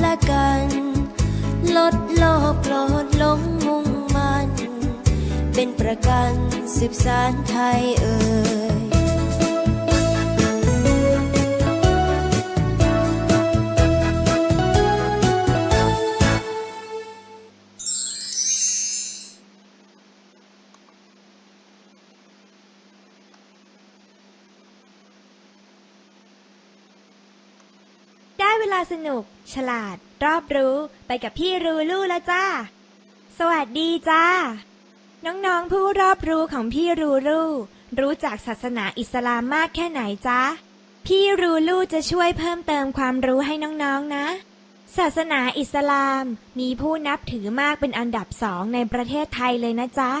และกัน ลดโลภโกรธหลงมุ่งมัน เป็นประกันสืบสารไทยเอ่ยาสนุก ฉลาด รอบรู้ไปกับพี่รูลู่แล้วจ้า สวัสดีจ้า น้องๆผู้รอบรู้ของพี่รูลู่รู้จักศาสนาอิสลามมากแค่ไหนจ้าพี่รูลู่จะช่วยเพิ่มเติมความรู้ให้น้องๆนะ ศาสนาอิสลามมีผู้นับถือมากเป็นอันดับสองในประเทศไทยเลยนะจ๊ะ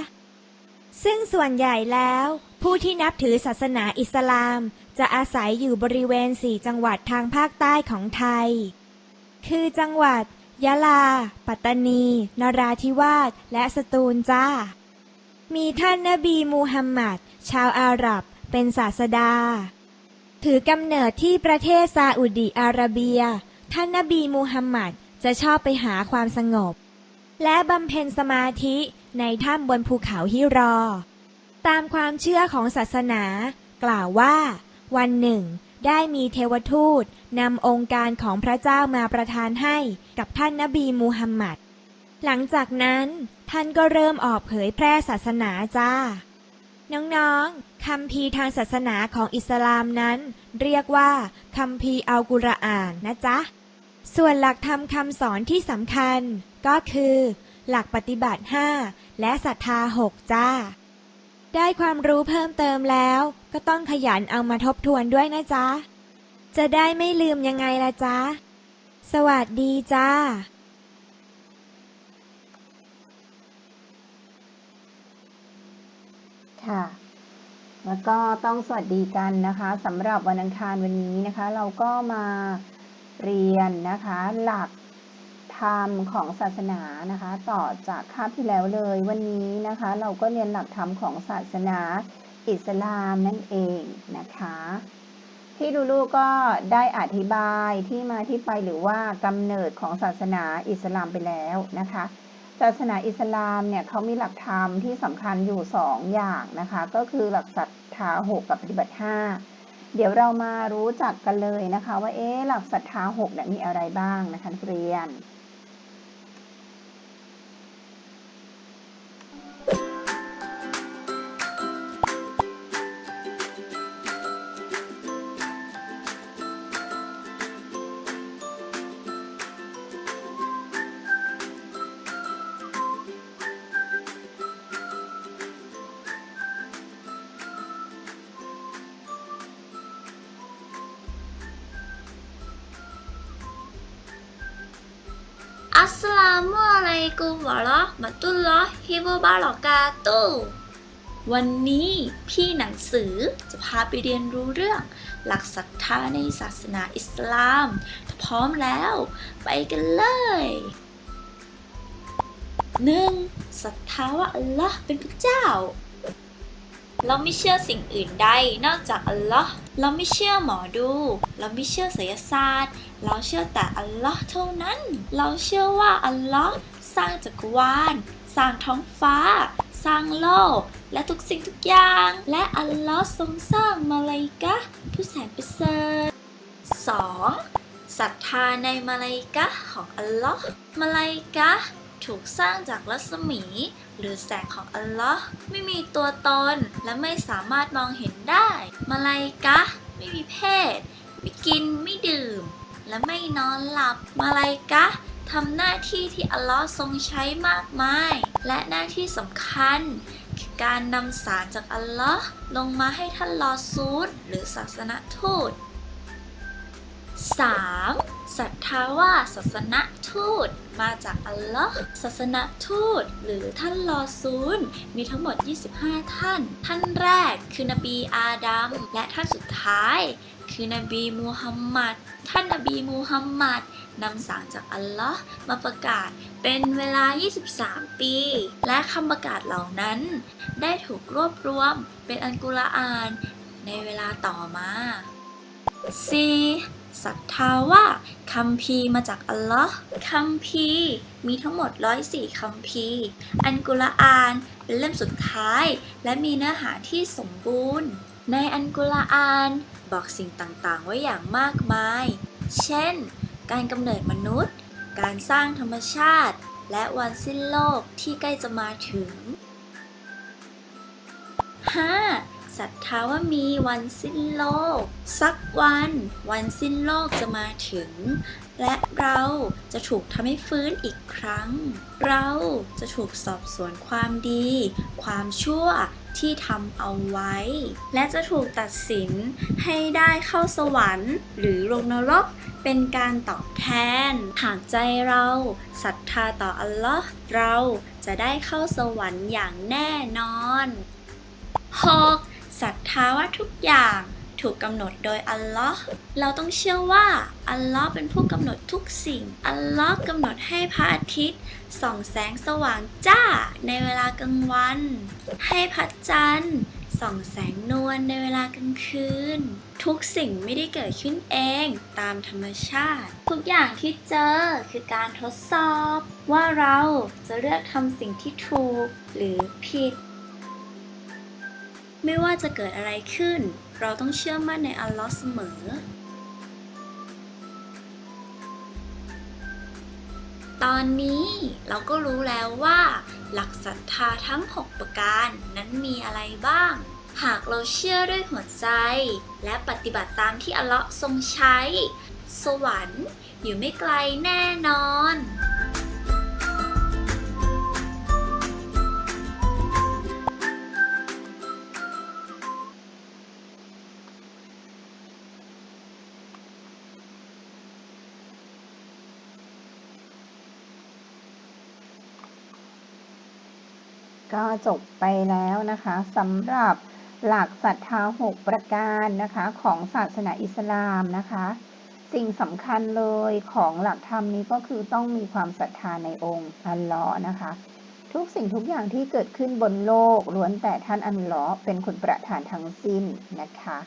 ซึ่งส่วนใหญ่แล้ว ผู้ที่นับถือศาสนาอิสลาม จะอาศัยอยู่บริเวณสี่จังหวัดทางภาคใต้ของไทย คือจังหวัด ยะลา ปัตตานี นราธิวาส และสตูลจ้า มีท่านนบีมูฮัมหมัด ชาวอาหรับ เป็นศาสดา ถือกำเนิดที่ประเทศซาอุดิอาระเบีย ท่านนบีมูฮัมหมัดจะชอบไปหาความสงบ และบำเพ็ญสมาธิในถ้ำบนภูเขาฮิรอ ตามความเชื่อของศาสนา กล่าวว่า วันหนึ่ง ได้มีเทวทูตนำองค์การของพระเจ้ามาประทานให้กับท่านนบีมูฮัมหมัด หลังจากนั้นท่านก็เริ่มออกเผยแพร่ศาสนาจ้า น้องๆคำพีทางศาสนาของอิสลามนั้น เรียกว่าคำพีอัลกุรอานนะจ๊ะ ส่วนหลักธรรมคำสอนที่สำคัญก็คือ หลักปฏิบัติ 5 และศรัทธา 6 จ้า ได้ความรู้เพิ่มเติมแล้ว ก็ต้องขยันเอามาทบทวนด้วยนะจ๊ะ จะได้ไม่ลืมยังไงล่ะจ๊ะ สวัสดีจ้าค่ะ แล้วก็ต้องสวัสดีกันนะคะสำหรับวันอังคารวันนี้นะคะ เราก็มาเรียนนะคะหลัก ธรรมของศาสนานะคะ ต่อจากคาบที่แล้วเลย วันนี้นะคะ เราก็เรียนหลักธรรมของศาสนาอิสลามนั่นเองนะคะที่ลูลูก็ได้อธิบายที่มาที่ไปหรือว่ากำเนิดของศาสนาอิสลามไปแล้วนะคะ ศาสนาอิสลามเนี่ยเขามีหลักธรรมที่สำคัญอยู่ 2 อย่างนะคะ ก็คือหลักศรัทธาหกกับปฏิบัติ 5 เดี๋ยวเรามารู้จักกันเลยนะคะ ว่าเอ๊ะหลักศรัทธาหกเนี่ยมีอะไรบ้างนะคะเรียน ลลอฮิวะบารอกกาตุฮ์วันนี้พี่หนังสือจะพาไปเรียนรู้เรื่อง หลักศรัทธาในศาสนาอิสลามถ้าพร้อมแล้ว ไปกันเลย 1. ศรัทธาว่าอัลลอฮ์เป็นพระเจ้า เราไม่เชื่อสิ่งอื่นใดนอกจากอัลลอฮ์เราไม่เชื่อหมอดู เราไม่เชื่อไสยศาสตร์ เราเชื่อแต่อัลลอฮ์เท่านั้น เราเชื่อว่าอัลลอฮ์สร้างจักรวาลสร้างท้องฟ้า สร้างโลก และทุกสิ่งทุกอย่าง และอัลลอฮ์ทรงสร้างมาลาอิกะผู้แสนประเสริฐ 2. ศรัทธาในมาลาอิกะของอัลลอฮ์มาลาอิกะถูกสร้างจากรัศมี หรือแสงของอัลลอฮ์ไม่มีตัวตน และไม่สามารถมองเห็นได้ มาลาอิกะไม่มีเพศ ไม่กินไม่ดื่ม และไม่นอนหลับ มาลาอิกะ ทำหน้าที่ที่อัลลอฮ์ทรงใช้มากมาย และหน้าที่สำคัญคือการนำสารจากอัลลอฮ์ลงมาให้ท่านลอซูดหรือศาสนทูต 3. ศรัทธาว่าศาสนทูตมาจากอัลลอฮ์ศาสนทูต หรือท่านลอซูลมีทั้งหมด 25 ท่าน ท่านแรกคือนบีอาดัมและท่านสุดท้าย คือนบีมูฮัมมัดท่านนบีมูฮัมมัดนำสารจากอัลลอฮ์มาประกาศเป็นเวลา 23 ปี และคำประกาศเหล่านั้น ได้ถูกรวบรวมเป็นอัลกุรอานในเวลาต่อมา 4. ศรัทธาว่าคัมภีมาจากอัลลอฮ์คัมภีมีทั้งหมด 104คัมภีอันกุรอานเป็นเล่มสุดท้าย และมีเนื้อหาที่สมบูรณ์ ในอันกุรอาน บอกสิ่งต่างๆ ไว้อย่างมากมาย เช่น การกำเนิดมนุษย์ การสร้างธรรมชาติ และวันสิ้นโลกที่ใกล้จะมาถึง 5. ศรัทธาว่ามีวันสิ้นโลก สักวัน วันสิ้นโลกจะมาถึง และเราจะถูกทำให้ฟื้นอีกครั้ง เราจะถูกสอบสวนความดี ความชั่ว ที่ทำเอาไว้ และจะถูกตัดสินให้ได้เข้าสวรรค์ หรือลงนรกเป็นการตอบแทน หากใจเราศรัทธาต่ออัลลอฮ์เราจะได้เข้าสวรรค์อย่างแน่นอน 6. ศรัทธาว่าทุกอย่าง ถูกกำหนดโดยอัลลอฮ์เราต้องเชื่อว่าอัลลอฮ์เป็นผู้กำหนดทุกสิ่ง อัลลอฮ์กำหนดให้พระอาทิตย์ส่องแสงสว่างจ้าในเวลากลางวัน ให้พระจันทร์ส่องแสงนวลในเวลากลางคืน ทุกสิ่งไม่ได้เกิดขึ้นเองตามธรรมชาติ ทุกอย่างที่เจอคือการทดสอบ ว่าเราจะเลือกทำสิ่งที่ถูกหรือผิด ไม่ว่าจะเกิดอะไรขึ้น เราต้องเชื่อมั่นในอัลลอฮ์เสมอ ตอนนี้เราก็รู้แล้วว่า หลักศรัทธาทั้ง 6 ประการนั้นมีอะไรบ้าง หากเราเชื่อด้วยหัวใจ และปฏิบัติตามที่อัลลอฮ์ทรงใช้ สวรรค์อยู่ไม่ไกลแน่นอน จบไปแล้วนะคะสำหรับหลักศรัทธา6ประการนะคะของศาสนาอิสลามนะคะ สิ่งสำคัญเลยของหลักธรรมนี้ก็คือต้องมีความศรัทธาในองค์อัลลอฮ์นะคะ ทุกสิ่งทุกอย่างที่เกิดขึ้นบนโลกล้วนแต่ท่านอัลลอฮ์เป็นคนประทานทั้งสิ้นนะคะ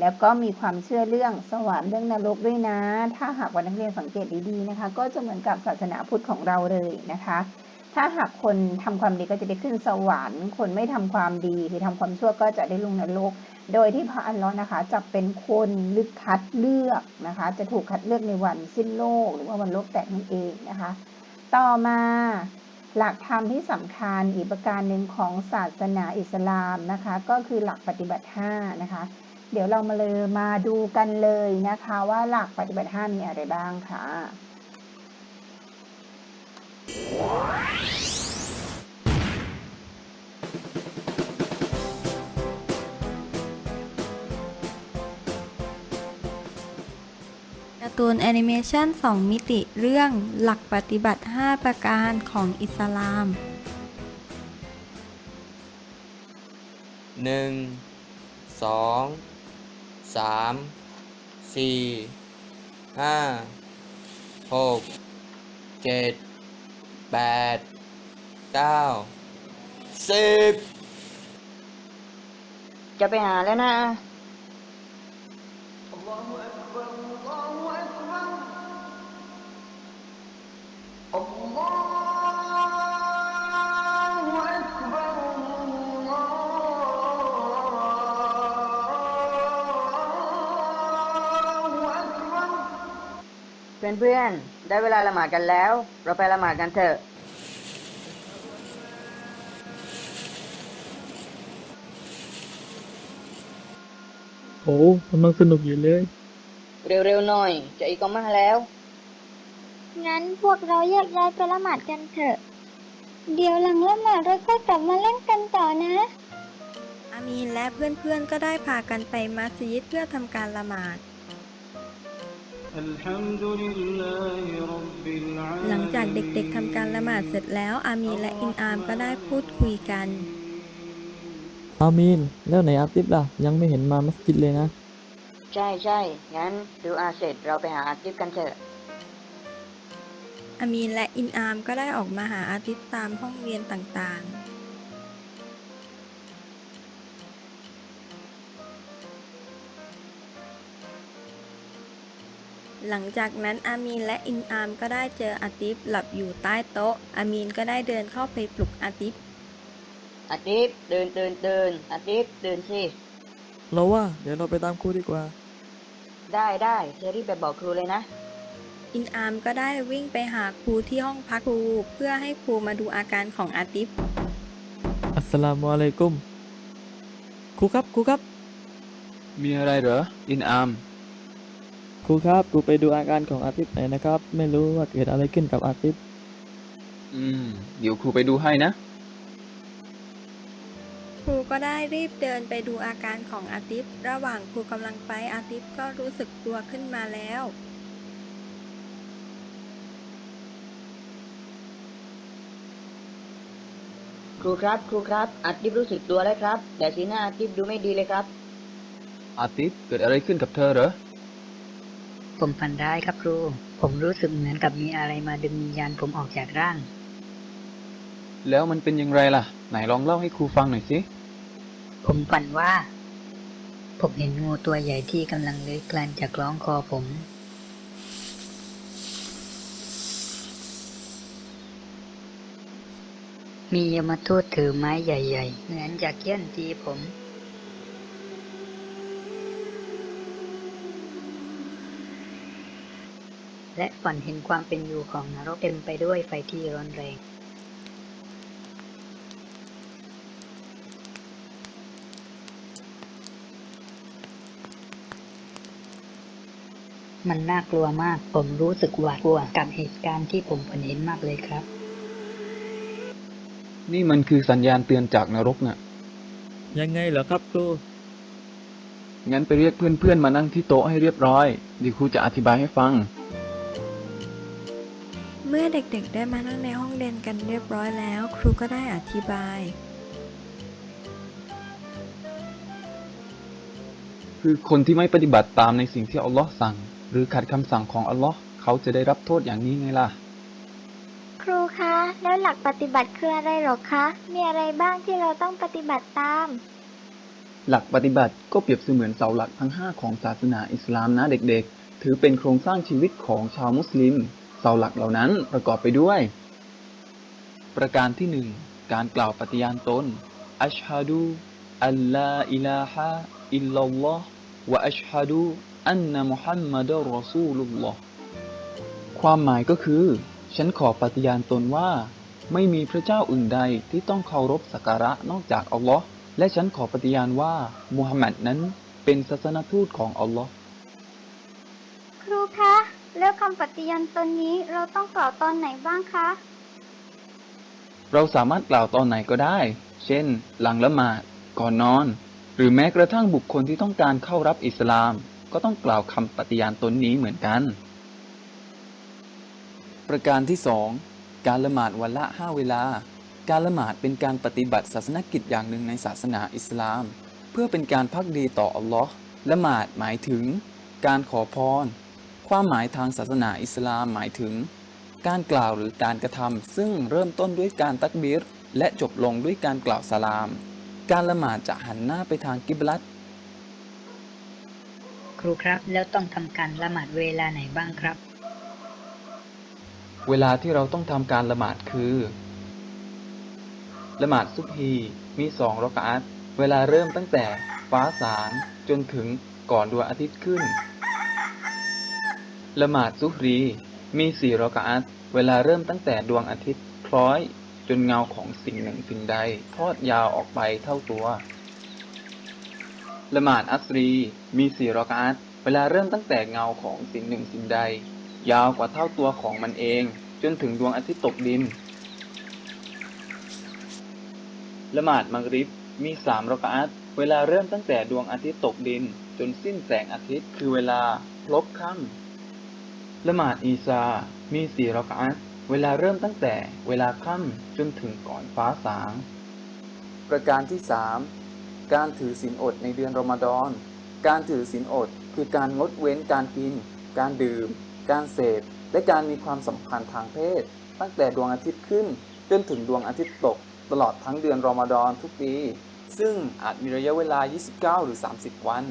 แล้วก็มีความเชื่อเรื่องสวรรค์เรื่องนรกด้วยนะ ถ้าหากว่านักเรียนสังเกตดีๆนะคะ ก็จะเหมือนกับศาสนาพุทธของเราเลยนะคะ ถ้าหากคนทำความดีก็จะได้ขึ้นสวรรค์ คนไม่ทำความดีคือทำความชั่วก็จะได้ลงนรก โดยที่พระอัลลอฮ์นะคะจะเป็นคนลือกคัดเลือกนะคะ จะถูกคัดเลือกในวันสิ้นโลก หรือว่าวันโลกแตกนั่นเองนะคะ ต่อมาหลักธรรมที่สำคัญอีกประการหนึ่งของศาสนาอิสลามนะคะ ก็คือหลักปฏิบัติ5นะคะ เดี๋ยวเรามาเลยมาดูกันเลยนะคะว่าหลักปฏิบัติ5มีอะไรบ้างค่ะ ตูนแอนิเมชัน2 มิติเรื่องหลักปฏิบัติ 5 ประการของอิสลามหนึ่งสองสามสี่ห้าหกเจ็ดแปดเก้าสิบจะไปหาแล้วนะ เพื่อนๆ ได้เวลาละหมาดกันแล้ว เราไปละหมาดกันเถอะ โอ้กำลังสนุกอยู่เลย เร็วๆหน่อย จะอีกก็มาแล้ว งั้นพวกเราแยกย้ายไปละหมาดกันเถอะ เดี๋ยวหลังละหมาดเราก็กลับมาเล่นกันต่อนะ อามีนและเพื่อนๆ ก็ได้พากันไปมัสยิดเพื่อทำการละหมาด หลังจากเด็กๆทำการละหมาดเสร็จแล้ว อามีนและอินอามก็ได้พูดคุยกัน อามีน แล้วไหนอาติฟล่ะ ยังไม่เห็นมามัสยิดเลยนะ ใช่ใช่งั้นดูอาเสร็จเราไปหาอาทิตย์กันเถอะ อามีนและอินอามก็ได้ออกมาหาอาทิตย์ตามห้องเรียนต่างๆ หลังจากนั้นอามีนและอินอามก็ได้เจออาติฟหลับอยู่ใต้โต๊ะ อามีนก็ได้เดินเข้าไปปลุกอาติฟอาทิตย์ตื่นตื่นตื่นอาทิตย์ตื่นสิเราว่าเดี๋ยวเราไปตามครูดีกว่า ได้ได้เธอรีบไปบอกครูเลยนะ อินอามก็ได้วิ่งไปหาครูที่ห้องพักครูเพื่อให้ครูมาดูอาการของอาติฟอัสสลามุอะลัยกุม ครูครับครูครับ มีอะไรเหรอ อินอาม ครูครับครูไปดูอาการของอาติฟหน่อยนะครับ ไม่รู้ว่าเกิดอะไรขึ้นกับอาติฟอืม เดี๋ยวครูไปดูให้นะ ครูก็ได้รีบเดินไปดูอาการของอาติฟระหว่างครูกำลังไปอาติฟก็รู้สึกตัวขึ้นมาแล้ว ครูครับ ครูครับ อาทิตย์รู้สึกตัวแล้วครับ แต่สีหน้าอาทิตย์ดูไม่ดีเลยครับ อาติฟเกิดอะไรขึ้นกับเธอเหรอ ผมฝันร้ายครับครู ผมรู้สึกเหมือนกับมีอะไรมาดึงวิญญาณผมออกจากร่าง แล้วมันเป็นอย่างไรล่ะ ไหนลองเล่าให้ครูฟังหน่อยสิ ผมฝันว่า ผมเห็นงูตัวใหญ่ที่กำลังเลื้อยคลานจากล้องคอผม มียมทูตถือไม้ใหญ่ ๆ เหมือนจะเคี่ยนตีผม และฝันเห็นความเป็นอยู่ของนรกเต็มไปด้วยไฟที่ร้อนแรงมันน่ากลัวมาก ผมรู้สึกหวาดกลัวกับเหตุการณ์ที่ผมฝันเห็นมากเลยครับ นี่มันคือสัญญาณเตือนจากนรกน่ะ ยังไงเหรอครับครู งั้นไปเรียกเพื่อนๆมานั่งที่โต๊ะให้เรียบร้อยเดี๋ยวครูจะอธิบายให้ฟัง เมื่อเด็กๆได้มานั่งในห้องเรียนกันเรียบร้อยแล้ว ครูก็ได้อธิบาย คือคนที่ไม่ปฏิบัติตามในสิ่งที่อัลลอฮ์สั่ง หรือขัดคำสั่งของอัลลอฮ์เขาจะได้รับโทษอย่างนี้ไงล่ะ ครูคะ แล้วหลักปฏิบัติคืออะไรหรอคะ มีอะไรบ้างที่เราต้องปฏิบัติตาม หลักปฏิบัติก็เปรียบเสมือนเสาหลักทั้ง 5 ของศาสนาอิสลามนะเด็กๆ ถือเป็นโครงสร้างชีวิตของชาวมุสลิม เสาหลักเหล่านั้นประกอบไปด้วย ประการที่1การกล่าวปฏิญาณตน อัชฮะดูอัลลาอิลาฮะอิลลัลลอฮ์วะอัชฮะดูอันนะมุฮัมมัดรอซูลุลลอฮ์ความหมายก็คือ ฉันขอปฏิญาณตนว่า ไม่มีพระเจ้าอื่นใดที่ต้องเคารพสักการะนอกจากอัลลอฮ์และฉันขอปฏิญาณว่ามุฮัมมัดนั้นเป็นศาสนทูตของอัลลอฮ์ครูคะ แล้วคำปฏิญาณตนนี้เราต้องกล่าวตอนไหนบ้างคะ เราสามารถกล่าวตอนไหนก็ได้ เช่น หลังละหมาด ก่อนนอน หรือแม้กระทั่งบุคคลที่ต้องการเข้ารับอิสลาม ก็ต้องกล่าวคำปฏิญาณตนนี้เหมือนกัน ประการที่สองการละหมาดวันละห้าเวลา การละหมาดเป็นการปฏิบัติศาสนกิจอย่างหนึ่งในศาสนาอิสลาม เพื่อเป็นการพักดีต่ออัลลอฮ์ละหมาดหมายถึง การขอพร ความหมายทางศาสนาอิสลามหมายถึง การกล่าวหรือการกระทำซึ่งเริ่มต้นด้วยการตักบิรและจบลงด้วยการกล่าวสลาม การละหมาดจะหันหน้าไปทางกิบลัตครูครับแล้วต้องทำการละหมาดเวลาไหนบ้างครับ เวลาที่เราต้องทำการละหมาดคือละหมาดซุบฮีมีสองรอกะอัตเวลาเริ่มตั้งแต่ฟ้าสางจนถึงก่อนดวงอาทิตย์ขึ้น ละหมาดซุฮรี มีสี่รอกะอัตเวลาเริ่มตั้งแต่ดวงอาทิตย์คล้อย จนเงาของสิ่งหนึ่งสิ่งใด ทอดยาวออกไปเท่าตัว ละหมาดอัสรี มีสี่รอกะอัตเวลาเริ่มตั้งแต่เงาของสิ่งหนึ่งสิ่งใด ยาวกว่าเท่าตัวของมันเอง จนถึงดวงอาทิตย์ตกดิน ละหมาดมักริบ มีสามรอกะอัตเวลาเริ่มตั้งแต่ดวงอาทิตย์ตกดิน จนสิ้นแสงอาทิตย์คือเวลาพลบค่ำ ละหมาดอีซา มีสี่รอกอะห์เวลาเริ่มตั้งแต่เวลาค่ำจนถึงก่อนฟ้าสาง ประการที่ 3 การถือศีลอดในเดือนรอมฎอน การถือศีลอดคือการงดเว้นการกิน การดื่ม การเสพ และการมีความสัมพันธ์ทางเพศ ตั้งแต่ดวงอาทิตย์ขึ้น จนถึงดวงอาทิตย์ตก ตลอดทั้งเดือนรอมฎอนทุกปี ซึ่งอาจมีระยะเวลา 29 หรือ 30 วัน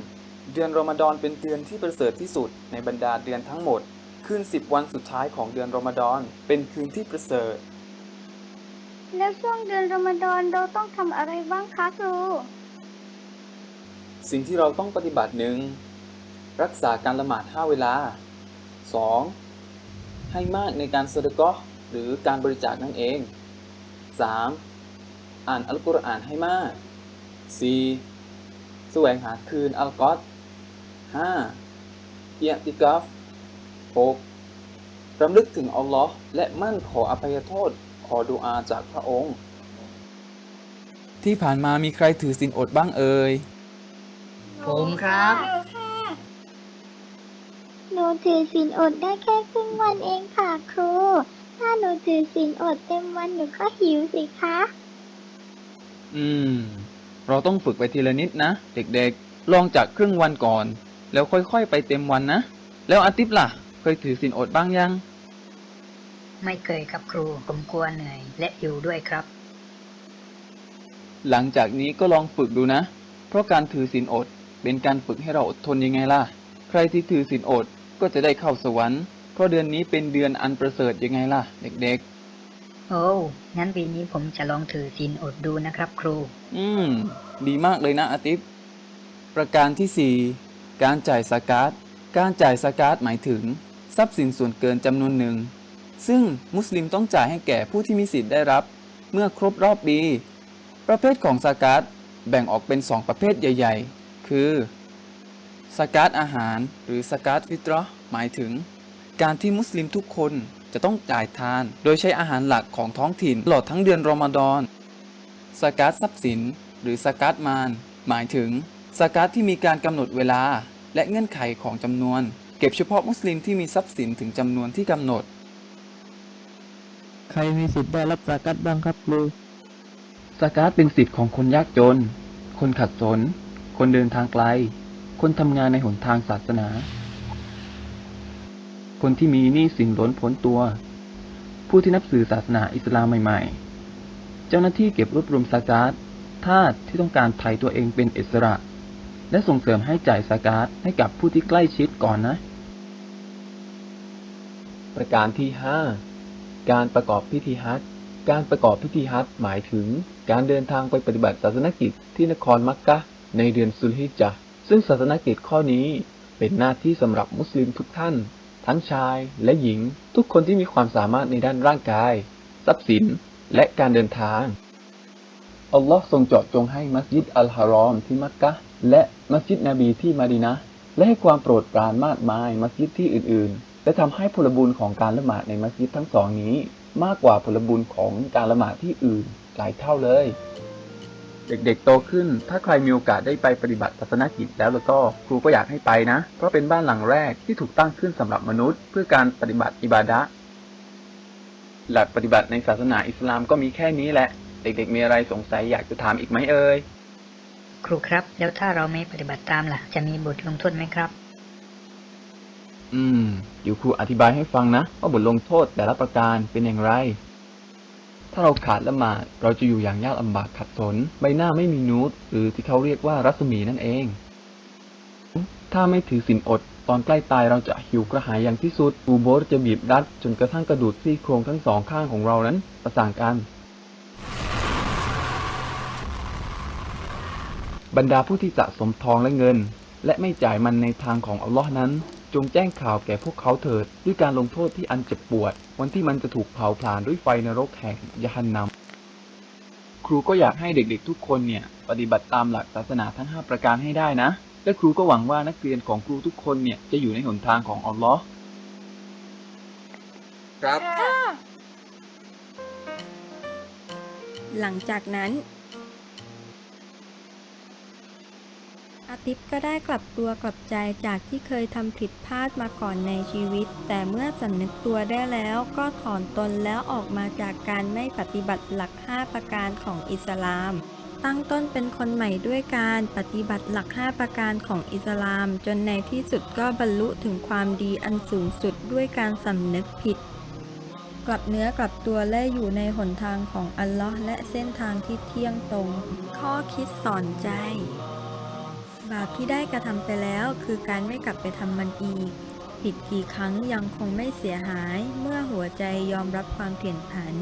เดือนรอมฎอนเป็นเดือนที่ประเสริฐที่สุดในบรรดาเดือนทั้งหมด คืน 10 วันสุดท้ายของเดือนรอมฎอน เป็นคืนที่ประเสริฐ แล้วช่วงเดือนรอมฎอนเราต้องทำอะไรบ้างคะครู สิ่งที่เราต้องปฏิบัติหนึ่งรักษาการละหมาด 5 เวลา 2. ให้มากในการสะดะเกาะห์หรือการบริจาคนั่นเอง 3. อ่านอัลกุรอานให้มาก 4. แสวงหาคืนอัลกอต 5. เอียติกัฟ 6. รำลึกถึงอัลลอฮ์และมั่นขออภัยโทษ ขอดุอาจากพระองค์ ที่ผ่านมามีใครถือศีลอดบ้างเอ่ย ผมครับ หนูถือศีลอดได้แค่ครึ่งวันเองค่ะครู ถ้าหนูถือศีลอดเต็มวันหนูก็หิวสิคะ อืม เราต้องฝึกไปทีละนิดนะ เด็กๆ ลองจากครึ่งวันก่อน แล้วค่อยๆ ไปเต็มวันนะ แล้วอาทิตย์ล่ะเค ยถือศีลอดบ้างยัง ไม่เคยครับครู ผมกลัวเหนื่อย และหิวด้วยครับ หลังจากนี้ก็ลองฝึกดูนะ เพราะการถือศีลอดเป็นการฝึกให้เราอดทนยังไงล่ะ ใครที่ถือศีลอดก็จะได้เข้าสวรรค์ เพราะเดือนนี้เป็นเดือนอันประเสริฐยังไงล่ะ เด็กโอ้งั้นปีนี้ผมจะลองถือศีลอดดูนะครับครูๆอืม ดีมากเลยนะอาทิตย์ประการที่4การจ่ายสกาตการจ่ายสกาตหมายถึง ทรัพย์สินส่วนเกินจำนวนหนึ่ง ซึ่งมุสลิมต้องจ่ายให้แก่ผู้ที่มีสิทธิ์ได้รับ เมื่อครบรอบปี ประเภทของสกาตแบ่งออกเป็น2ประเภทใหญ่ ๆ คือสกาตอาหารหรือสกาตฟิตรอห์หมายถึง การที่มุสลิมทุกคนจะต้องจ่ายทาน โดยใช้อาหารหลักของท้องถิ่นตลอดทั้งเดือนรอมฎอนสกาตทรัพย์สิน หรือสกาตมาน หมายถึงสกาตที่มีการกำหนดเวลาและเงื่อนไขของจำนวน เก็บเฉพาะมุสลิมที่มีทรัพย์สินถึงจำนวนที่กำหนด ใครมีสิทธิ์ได้รับสากัดบ้างครับครูสกาตเป็นสิทธิ์ของคนยากจน คนขัดสน คนเดินทางไกล คนทำงานในหนทางศาสนา คนที่มีหนี้สินล้นพ้นตัว ผู้ที่นับถือศาสนาอิสลามใหม่ๆ เจ้าหน้าที่เก็บรวบรวมสกาตทาสที่ต้องการไถ่ตัวเองเป็นอิสระ และส่งเสริมให้จ่ายสกาตให้กับผู้ที่ใกล้ชิดก่อนนะ ประการที่ 5 การประกอบพิธีฮัจการประกอบพิธีฮัจหมายถึง การเดินทางไปปฏิบัติศาสนกิจที่นครมักกะในเดือนสุลฮิจญะห์ซึ่งศาสนกิจข้อนี้เป็นหน้าที่สำหรับมุสลิมทุกท่าน ทั้งชายและหญิง ทุกคนที่มีความสามารถในด้านร่างกาย ทรัพย์สิน และการเดินทางอัลลอฮ์ทรงเจาะจงให้มัสยิดอัลฮารอมที่มักกะ และมัสยิดนบีที่มาดีนะและให้ความโปรดปรานมากมายมัสยิดที่อื่นๆ และทำให้ผลบุญของการละหมาดในมัสยิดทั้งสองนี้ มากกว่าผลบุญของการละหมาดที่อื่นหลายเท่าเลย เด็กๆโตขึ้น ถ้าใครมีโอกาสได้ไปปฏิบัติศาสนกิจแล้วแล้วก็ครูก็อยากให้ไปนะ เพราะเป็นบ้านหลังแรกที่ถูกตั้งขึ้นสำหรับมนุษย์ เพื่อการปฏิบัติอิบาดะห์หลักปฏิบัติในศาสนาอิสลามก็มีแค่นี้แหละ เด็กๆมีอะไรสงสัยอยากจะถามอีกไหมเอ่ย ครูครับ แล้วถ้าเราไม่ปฏิบัติตามล่ะ จะมีบทลงโทษไหมครับ อืม เดี๋ยวครูอธิบายให้ฟังนะว่าบทลงโทษแต่ละประการเป็นอย่างไร ถ้าเราขาดละหมาดเราจะอยู่อย่างยากลำบากขัดสน ใบหน้าไม่มีนูตหรือที่เขาเรียกว่ารัศมีนั่นเอง ถ้าไม่ถือศีลอดตอนใกล้ตายเราจะหิวกระหายอย่างที่สุดอูโบสจะบีบรัดจนกระทั่งกระดูกซี่โครงทั้งสองข้างของเรานั้นประสานกัน บรรดาผู้ที่สะสมทองและเงิน และไม่จ่ายมันในทางของอัลลอฮ์นั้น จงแจ้งข่าวแก่พวกเขาเถิด ด้วยการลงโทษที่อันเจ็บปวด วันที่มันจะถูกเผาผลาญด้วยไฟนรกแห่งยะฮันนัมครูก็อยากให้เด็กๆทุกคนเนี่ย ปฏิบัติตามหลักศาสนาทั้ง 5 ประการให้ได้นะ และครูก็หวังว่านักเรียนของครูทุกคนเนี่ยจะอยู่ในหนทางของอัลลอฮ์ครับ หลังจากนั้น อาทิติฟก็ได้กลับตัวกลับใจจากที่เคยทำผิดพลาดมาก่อนในชีวิต แต่เมื่อสำนึกตัวได้แล้วก็ถอนตนแล้วออกมาจากการไม่ปฏิบัติหลัก 5 ประการของอิสลาม ตั้งต้นเป็นคนใหม่ด้วยการปฏิบัติหลัก 5 ประการของอิสลาม จนในที่สุดก็บรรลุถึงความดีอันสูงสุดด้วยการสำนึกผิด กลับเนื้อกลับตัวและอยู่ในหนทางของอัลลอฮ์และเส้นทางที่เที่ยงตรง ข้อคิดสอนใจ บาปที่ได้กระทำไปแล้วคือการไม่กลับไปทำมันอีก ผิดกี่ครั้งยังคงไม่เสียหายเมื่อหัวใจยอมรับความเปลี่ยนผัน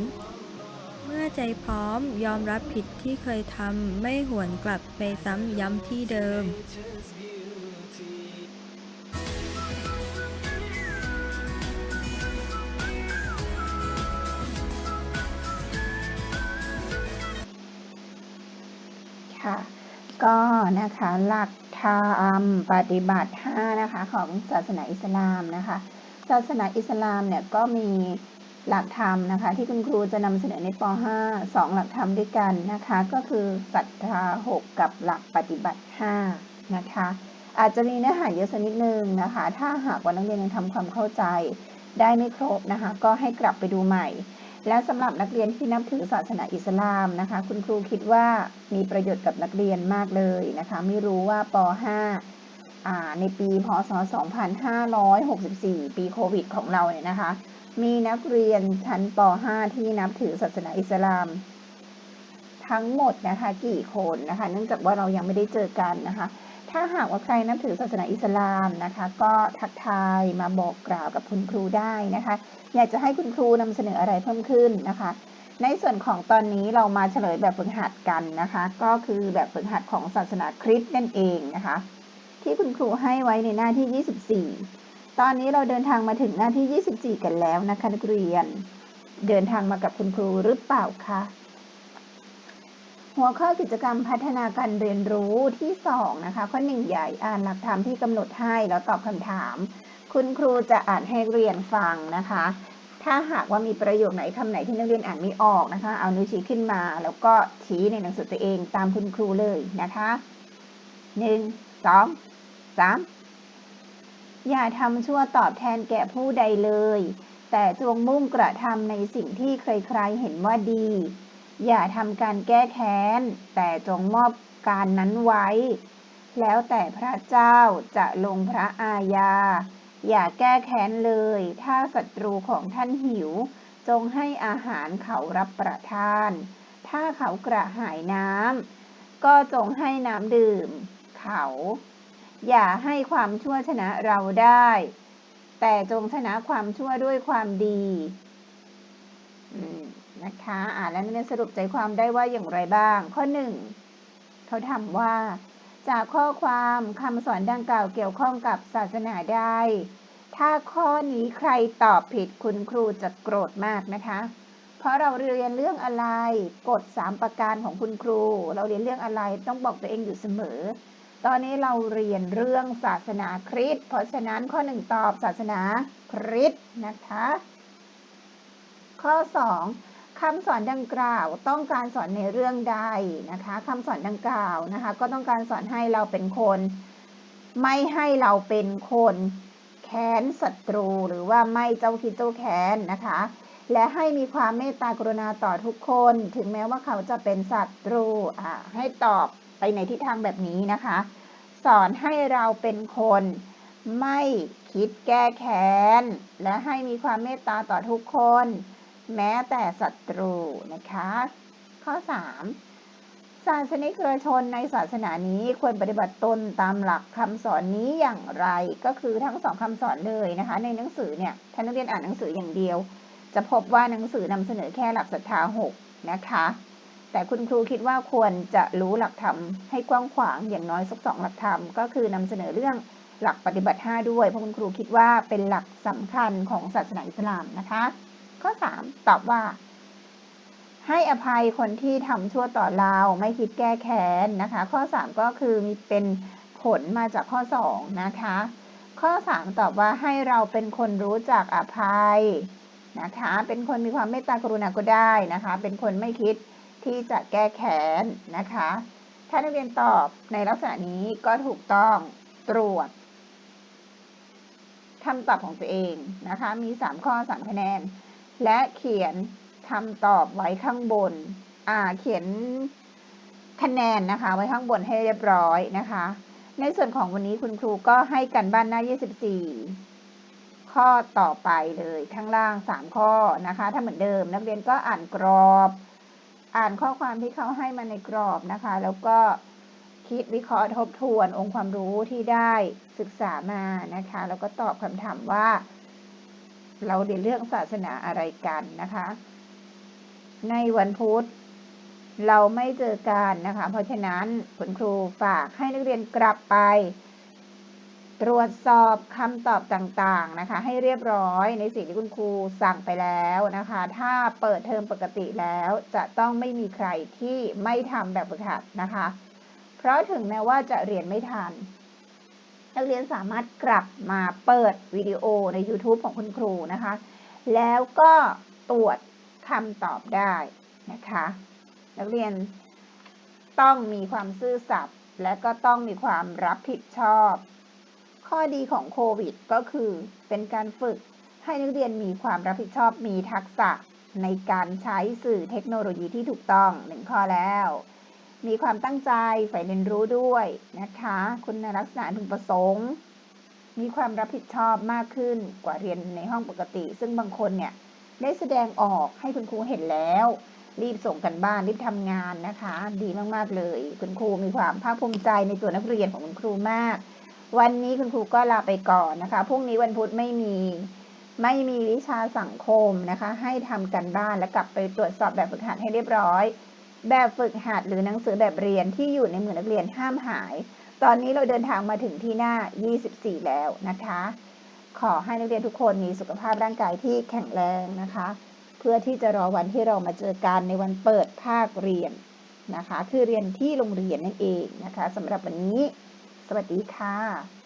เมื่อใจพร้อมยอมรับผิดที่เคยทำไม่หวนกลับไปซ้ำย้ำที่เดิมค่ะ ก็นะคะหลักธรรมปฏิบัติ5นะคะของศาสนาอิสลามนะคะศาสนาอิสลามเนี่ยก็มีหลักธรรมนะคะที่คุณครูจะนำเสนอในป .5 2 หลักธรรมด้วยกันนะคะก็คือศรัทธา6กับหลักปฏิบัติ5นะคะอาจจะมีเนื้อหาเยอะสักนิดนึงนะคะถ้าหากว่านักเรียนยังทำความเข้าใจได้ไม่ครบนะคะก็ให้กลับไปดูใหม่ และสำหรับนักเรียนที่นับถือศาสนาอิสลามนะคะ คุณครูคิดว่ามีประโยชน์กับนักเรียนมากเลยนะคะ ไม่รู้ว่าป .5 ในปีพศ 2564 ปีโควิดของเราเนี่ยนะคะ มีนักเรียนชั้นป .5 ที่นับถือศาสนาอิสลาม ทั้งหมดนะคะกี่คนนะคะ เนื่องจากว่าเรายังไม่ได้เจอกันนะคะ ถ้าหากว่าใครนับถือศาสนาอิสลามนะคะ ก็ทักทายมาบอกกล่าวกับคุณครูได้นะคะ อยากจะให้คุณครูนำเสนออะไรเพิ่มขึ้นนะคะ ในส่วนของตอนนี้เรามาเฉลยแบบฝึกหัดกันนะคะ ก็คือแบบฝึกหัดของศาสนาคริสต์นั่นเองนะคะ ที่คุณครูให้ไว้ในหน้าที่ 24 ตอนนี้เราเดินทางมาถึงหน้าที่ 24 กันแล้วนะคะนักเรียน เดินทางมากับคุณครูหรือเปล่าคะหัวข้อกิจกรรมพัฒนาการเรียนรู้ที่ 2 นะคะ ข้อ 1 ใหญ่อ่านหลักธรรมที่กำหนดให้แล้วตอบคำถาม คุณครูจะอ่านให้เรียนฟังนะคะ ถ้าหากว่ามีประโยคไหนคำไหนที่นักเรียนอ่านไม่ออกนะคะ เอานิ้วชี้ขึ้นมา แล้วก็ชี้ในหนังสือตัวเองตามคุณครูเลยนะคะหนึ่งสองสามอย่าทำชั่วตอบแทนแก่ผู้ใดเลย แต่จงมุ่งกระทำในสิ่งที่ใครๆเห็นว่าดี อย่าทำการแก้แค้น แต่จงมอบการนั้นไว้ แล้วแต่พระเจ้าจะลงพระอาญา อย่าแก้แค้นเลย ถ้าศัตรูของท่านหิว จงให้อาหารเขารับประทาน ถ้าเขากระหายน้ำ ก็จงให้น้ำดื่ม เขา อย่าให้ความชั่วชนะเราได้ แต่จงชนะความชั่วด้วยความดีนะคะอ่านแล้วนักเรียสรุปใจความได้ว่าอย่างไรบ้าง ข้อหนึ่งเขาถามว่า จากข้อความคำสอนดังกล่าวเกี่ยวข้องกับศาสนาใดถ้าข้อนี้ใครตอบผิดคุณครูจะโกรธมากนะคะ เพราะเราเรียนเรื่องอะไรกฎสามประการของคุณครู เราเรียนเรื่องอะไรต้องบอกตัวเองอยู่เสมอ ตอนนี้เราเรียนเรื่องศาสนาคริสต์เพราะฉะนั้นข้อหนึ่งตอบศาสนาคริสต์นะคะ ข้อสอง คำสอนดังกล่าวต้องการสอนในเรื่องใดนะคะคำสอนดังกล่าวนะคะ ก็ต้องการสอนให้เราเป็นคน ไม่ให้เราเป็นคนแค้นศัตรู หรือว่าไม่เจ้าคิดเจ้าแค้นนะคะ และให้มีความเมตตากรุณาต่อทุกคน ถึงแม้ว่าเขาจะเป็นศัตรูอ่าให้ตอบไปในทิศทางแบบนี้นะคะ สอนให้เราเป็นคนไม่คิดแก้แค้น และให้มีความเมตตาต่อทุกคน แม้แต่ศัตรูนะคะ ข้อ 3. ศาสนิกชนในศาสนานี้ควรปฏิบัติตนตามหลักคำสอนนี้อย่างไรก็คือทั้งสองคำสอนเลยนะคะ ในหนังสือเนี่ยถ้านักเรียนอ่านหนังสืออย่างเดียว จะพบว่าหนังสือนำเสนอแค่หลักศรัทธาหกนะคะแต่คุณครูคิดว่าควรจะรู้หลักธรรมให้กว้างขวางอย่างน้อยสักสองหลักธรรมก็คือนำเสนอเรื่องหลักปฏิบัติ 5 ด้วยเพราะคุณครูคิดว่าเป็นหลักสำคัญของศาสนาอิสลามนะคะ ข้อ 3 ตอบว่า ให้อภัยคนที่ทำชั่วต่อเราไม่คิดแก้แค้นนะคะ ข้อ 3 ก็คือมีเป็นผลมาจากข้อ 2 นะคะ ข้อ 3 ตอบว่าให้เราเป็นคนรู้จักอภัยนะคะ เป็นคนมีความเมตตากรุณาก็ได้นะคะ เป็นคนไม่คิดที่จะแก้แค้นนะคะ ถ้านักเรียนตอบในลักษณะนี้ก็ถูกต้องตรวจคำตอบของตัวเองนะคะ มี 3 ข้อ 3 คะแนน และเขียนคำตอบไว้ข้างบน อ่า เขียนคะแนนนะคะ ไว้ข้างบนให้เรียบร้อยนะคะ ในส่วนของวันนี้คุณครูก็ให้กันบ้านหน้า 24 ข้อต่อไปเลยข้างล่าง 3 ข้อนะคะ ถ้าเหมือนเดิม นักเรียนก็อ่านกรอบ อ่านข้อความที่เขาให้มาในกรอบนะคะ แล้วก็คิดวิเคราะห์ทบทวนองค์ความรู้ที่ได้ศึกษามานะคะ แล้วก็ตอบคำถามว่า เราเรียนเรื่องศาสนาอะไรกันนะคะ ในวันพุธเราไม่เจอกันนะคะ เพราะฉะนั้นคุณครูฝากให้นักเรียนกลับไป ตรวจสอบคำตอบต่างๆนะคะ ให้เรียบร้อยในสิ่งที่คุณครูสั่งไปแล้วนะคะ ถ้าเปิดเทอมปกติแล้วจะต้องไม่มีใครที่ไม่ทำแบบฝึกหัดนะคะ เพราะถึงแม้ว่าจะเรียนไม่ทัน นักเรียนสามารถกลับมาเปิดวิดีโอใน YouTube ของคุณครูนะคะ แล้วก็ตรวจคำตอบได้นะคะ นักเรียนต้องมีความซื่อสัตย์และก็ต้องมีความรับผิดชอบ ข้อดีของโควิดก็คือเป็นการฝึกให้นักเรียนมีความรับผิดชอบมีทักษะในการใช้สื่อเทคโนโลยีที่ถูกต้องหนึ่งข้อแล้ว มีความตั้งใจใฝ่เรียนรู้ด้วยนะคะ คุณลักษณะพึงประสงค์ มีความรับผิดชอบมากขึ้นกว่าเรียนในห้องปกติ ซึ่งบางคนเนี่ยได้แสดงออกให้คุณครูเห็นแล้ว รีบส่งกันบ้านรีบทำงานนะคะ ดีมากๆเลย คุณครูมีความภาคภูมิใจในตัวนักเรียนของคุณครูมาก วันนี้คุณครูก็ลาไปก่อนนะคะพรุ่งนี้วันพุธไม่มีไม่มีวิชาสังคมนะคะ ให้ทำกันบ้านแล้วกลับไปตรวจสอบแบบฝึกหัดให้เรียบร้อย แบบฝึกหัดหรือหนังสือแบบเรียนที่อยู่ในมือนักเรียนห้ามหาย ตอนนี้เราเดินทางมาถึงที่หน้า 24 แล้วนะคะ ขอให้นักเรียนทุกคนมีสุขภาพร่างกายที่แข็งแรงนะคะ เพื่อที่จะรอวันที่เรามาเจอกันในวันเปิดภาคเรียนนะคะ คือเรียนที่โรงเรียนนั่นเองนะคะสำหรับวันนี้ สวัสดีค่ะ